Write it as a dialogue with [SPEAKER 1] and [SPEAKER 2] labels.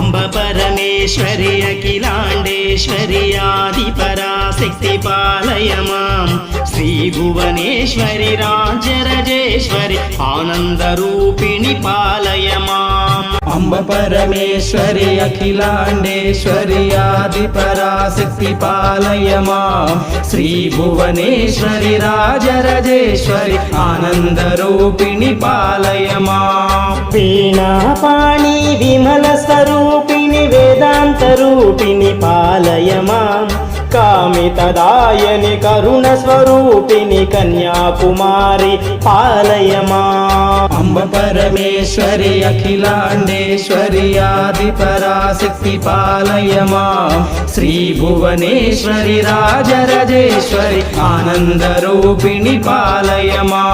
[SPEAKER 1] అంబ పరమేశ్వరి అఖిలాండేశ్వరి ఆది పరాశక్తి పాలయ మాం శ్రీ భువనేశ్వరి రాజరజేశ్వరి ఆనంద రూపిణి పాలయ మాం
[SPEAKER 2] అంబ పరమేశ్వరి అఖిలాండేశ్వరి ఆది పరాశక్తి పాలయ మాం శ్రీ భువనేశ్వరి రాజరజేశ్వరి ఆనంద రూపిణి పాలయ మాం
[SPEAKER 1] వీణాపాణి విమల వేదాంత రూపిణి పాలయమాం? కామితదాయని కరుణ స్వరూపిణి కన్యాకుమారి పాలయమా?
[SPEAKER 2] అంబ పరమేశ్వరి అఖిలాండేశ్వరి ఆది పరాశక్తి పాలయమా? శ్రీ భువనేశ్వరి రాజరజేశ్వరి ఆనందరూపిణి పాలయమా?